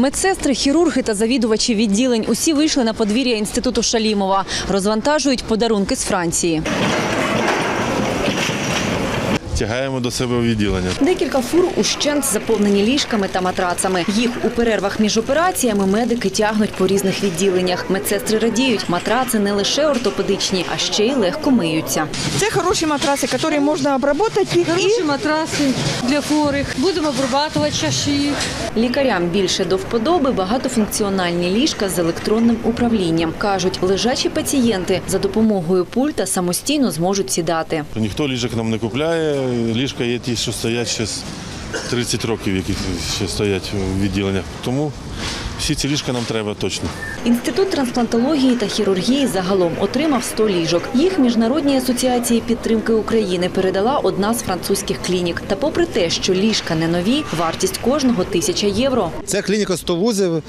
Медсестри, хірурги та завідувачі відділень усі вийшли на подвір'я інституту Шалімова. Розвантажують подарунки з Франції. Тягаємо до себе у відділення. Декілька фур ущент заповнені ліжками та матрацами. Їх у перервах між операціями медики тягнуть по різних відділеннях. Медсестри радіють, матраци не лише ортопедичні, а ще й легко миються. Це хороші матраси, які можна обробити їх і Хороші матраси для хворих. Будемо обрабатувати їх. Лікарям більше до вподоби багатофункціональні ліжка з електронним управлінням. Кажуть, лежачі пацієнти за допомогою пульта самостійно зможуть сідати. Ніхто ліжок нам не купляє. Ліжка є ті, що стоять ще з 30 років, які ще стоять у відділеннях. Тому всі ці ліжка нам треба точно. Інститут трансплантології та хірургії загалом отримав 100 ліжок. Їх міжнародній асоціації підтримки України передала одна з французьких клінік. Та попри те, що ліжка не нові, вартість кожного тисяча євро. Це клініка 100 вузів.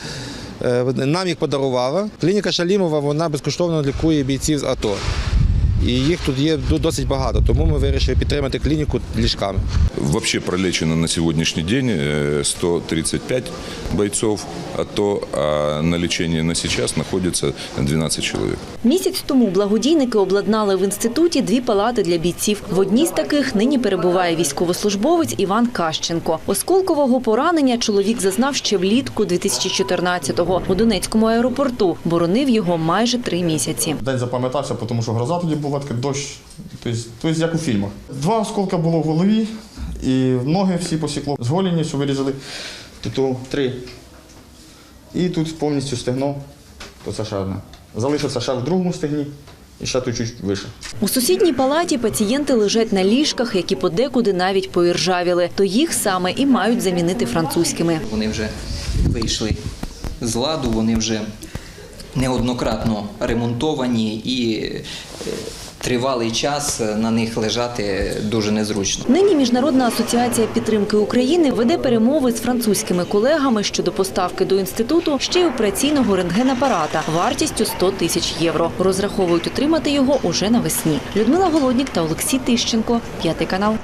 е, Нам їх подарувала. Клініка Шалімова вона безкоштовно лікує бійців з АТО. І їх тут є досить багато, тому ми вирішили підтримати клініку ліжками. Вообще пролечено на сегодняшний день э, 135 бойцов АТО, а на лечении на сейчас находится 12 человек. Місяць тому благодійники обладнали в інституті дві палати для бійців. В одній з таких нині перебуває військовослужбовець Іван Кащенко. Осколкового поранення чоловік зазнав ще влітку 2014-го у Донецькому аеропорту. Боронив його майже три місяці. День запам'ятався, тому що гроза тоді була така дощ. Тобто, як у фільмах. Два осколка було в голові, і ноги всі посікло. З голінністю вирізали. Тут три. І тут повністю стегно, то це ще одне. Залишився ще в другому стегні і ще тут чуть вище. У сусідній палаті пацієнти лежать на ліжках, які подекуди навіть поіржавіли. То їх саме і мають замінити французькими. Вони вже вийшли з ладу, вони вже неоднократно ремонтовані і е, тривалий час на них лежати дуже незручно. Нині Міжнародна асоціація підтримки України веде перемови з французькими колегами щодо поставки до інституту ще й операційного рентгенапарата вартістю 100 тисяч євро. Розраховують отримати його уже навесні. Людмила Голоднік та Олексій Тищенко, п'ятий канал.